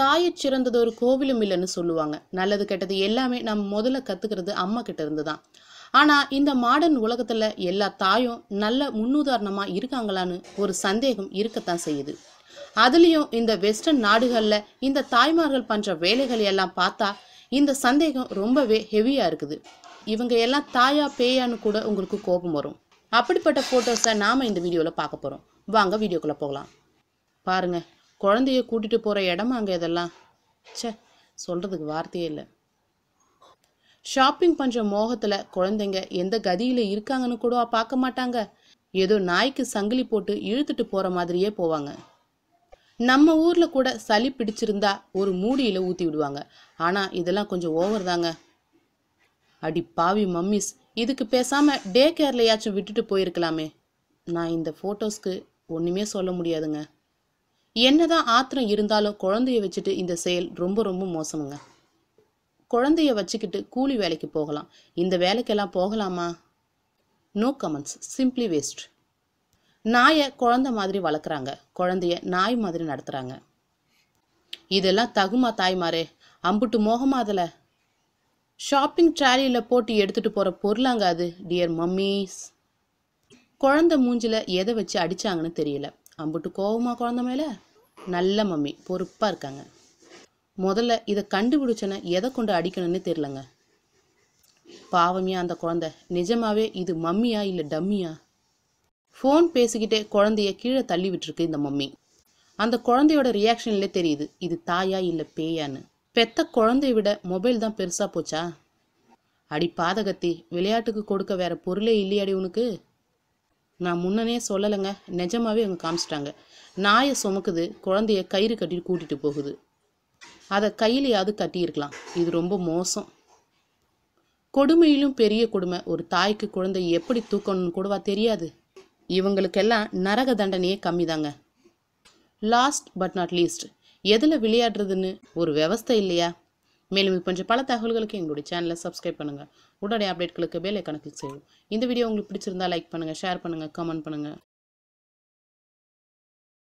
தாயை சிறந்தது ஒரு கோவிலும் இல்லைன்னு சொல்லுவாங்க. நல்லது கெட்டது எல்லாமே நம்ம முதல்ல கத்துக்கிறது அம்மா கிட்ட இருந்து தான் ஆனா இந்த மாடர்ன் உலகத்துல எல்லா தாயும் நல்ல முன்னுதாரணமா இருக்காங்களான்னு ஒரு சந்தேகம் இருக்கத்தான் செய்யுது. அதுலயும் இந்த வெஸ்டர்ன் நாடுகள்ல இந்த தாய்மார்கள் பண்ற வேலைகள் எல்லாம் பார்த்தா இந்த சந்தேகம் ரொம்பவே ஹெவியா இருக்குது. இவங்க எல்லாம் தாயா பேயான்னு கூட உங்களுக்கு கோபம் வரும். அப்படிப்பட்ட போட்டோஸை நாம இந்த வீடியோவில் பார்க்க போறோம். வாங்க வீடியோக்குள்ள போகலாம். பாருங்க. குழந்தைய கூட்டிட்டு போற இடமா அங்க இதெல்லாம். ச்சே சொல்றதுக்கு வார்த்தையே இல்லை. ஷாப்பிங் பண்ற மோகத்துல குழந்தைங்க எந்த கதியில இருக்காங்கன்னு கூட பார்க்க மாட்டாங்க. ஏதோ நாய்க்கு சங்கிலி போட்டு இழுத்துட்டு போற மாதிரியே போவாங்க. நம்ம ஊர்ல கூட சளி பிடிச்சிருந்தா ஒரு மூடியில ஊத்தி விடுவாங்க. ஆனா இதெல்லாம் கொஞ்சம் ஓவர் தாங்க. அடி பாவி மம்மிஸ் இதுக்கு பேசாம டே கேர்லையாச்சும் விட்டுட்டு போயிருக்கலாமே. நான் இந்த போட்டோஸ்க்கு ஒண்ணுமே சொல்ல முடியாதுங்க. என்னதான் ஆத்திரம் இருந்தாலும் குழந்தைய வச்சுட்டு இந்த செயல் ரொம்ப ரொம்ப மோசமுங்க. குழந்தைய வச்சுக்கிட்டு கூலி வேலைக்கு போகலாம். இந்த வேலைக்கெல்லாம் போகலாமா? நோ கமெண்ட்ஸ் சிம்பிளி வேஸ்ட் நாயை குழந்தை மாதிரி வளர்க்குறாங்க. குழந்தைய நாய் மாதிரி நடத்துகிறாங்க இதெல்லாம் தகுமா தாய்மாரே? அம்புட்டு மோகமா அதில்? ஷாப்பிங் ட்ராலியில் போட்டு எடுத்துகிட்டு போகிற பொருளாங்க அது டியர் மம்மீஸ் குழந்தை மூஞ்சில் எதை வச்சு அடிச்சாங்கன்னு தெரியல. அம்புட்டு கோவமா குழந்த மேலே? நல்ல மம்மி பொறுப்பாக இருக்காங்க. முதல்ல இதை கண்டுபிடிச்சனை எதை கொண்டு அடிக்கணும்னு தெரிலங்க பாவமியா அந்த குழந்தை. நிஜமாவே இது மம்மியா இல்லை டம்மியா? ஃபோன் பேசிக்கிட்டே குழந்தைய கீழே தள்ளி விட்டுருக்கு இந்த மம்மி. அந்த குழந்தையோட ரியாக்ஷன்லே தெரியுது இது தாயா இல்லை பேயான்னு. பெத்த குழந்தைய விட மொபைல் தான் பெருசாக போச்சா? அடி பாதகத்தி விளையாட்டுக்கு கொடுக்க வேற பொருளே இல்லையாடி உனக்கு? நான் முன்னனே சொல்லலைங்க. நிஜமாவே அவங்க காமிச்சிட்டாங்க. நாயை சுமக்குது குழந்தைய கயிறு கட்டி கூட்டிட்டு போகுது. அதை கையிலையாவது கட்டியிருக்கலாம். இது ரொம்ப மோசம். கொடுமையிலும் பெரிய கொடுமை. ஒரு தாய்க்கு குழந்தை எப்படி தூக்கணும்னு கூடவா தெரியாது. இவங்களுக்கெல்லாம் நரக தண்டனையே கம்மிதாங்க. லாஸ்ட் பட் நாட் லீஸ்ட் எதில் விளையாடுறதுன்னு ஒரு விவஸ்தை இல்லையா? மேலும் இது கொஞ்சம் பல தகவல்களுக்கு எங்களுடைய சேனலை சப்ஸ்கிரைப் பண்ணுங்கள் உடனடி அப்டேட்களுக்கு பெல் கணக்கில் கிளிக் இந்த வீடியோ உங்களுக்கு பிடிச்சிருந்தா லைக் பண்ணுங்கள் ஷேர் பண்ணுங்கள் கமெண்ட் பண்ணுங்கள்